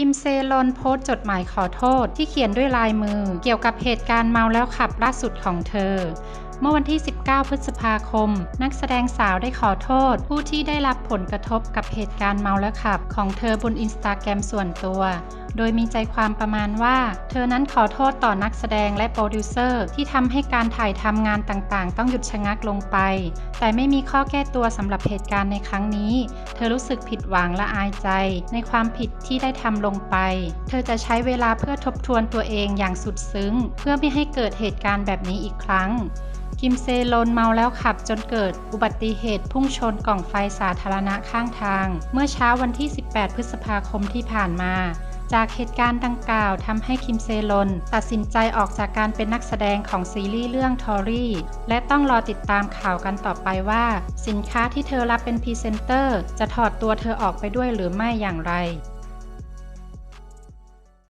คิมเซลอนโพสต์จดหมายขอโทษที่เขียนด้วยลายมือ เกี่ยวกับเหตุการณ์เมาแล้วขับล่าสุดของเธอ เมื่อวันที่ 19 พฤษภาคม นักแสดงสาวได้ขอโทษ ผู้ที่ได้รับผลกระทบกับเหตุการณ์เมาแล้วขับ ของเธอบนอินสตาแกรมส่วนตัวโดยมีใจความประมาณว่า เธอนั้นขอโทษต่อนักแสดงและโปรดิวเซอร์ที่ทำให้การถ่ายทำงานต่างๆ ต้องหยุดชะงักลงไป แต่ไม่มีข้อแก้ตัวสำหรับเหตุการณ์ในครั้งนี้ เธอรู้สึกผิดหวังและอายใจ ในความผิดที่ได้ทำลงไป เธอจะใช้เวลาเพื่อทบทวนตัวเองอย่างสุดซึ้ง เพื่อไม่ให้เกิดเหตุการณ์แบบนี้อีกครั้ง คิมเซโลนเมาแล้วขับจนเกิดอุบัติเหตุพุ่งชนกล่องไฟสาธารณะข้างทาง เมื่อเช้าวันที่ 18 พฤษภาคมที่ผ่านมา จากเหตุการณ์ดังกล่าวทำให้คิมเซลนตัดสินใจออกจากการเป็นนักแสดงของซีรีส์เรื่องทอรี่และต้องรอติดตามข่าวกันต่อไปว่า สินค้าที่เธอรับเป็นพรีเซนเตอร์ จะถอดตัวเธอออกไปด้วยหรือไม่อย่างไร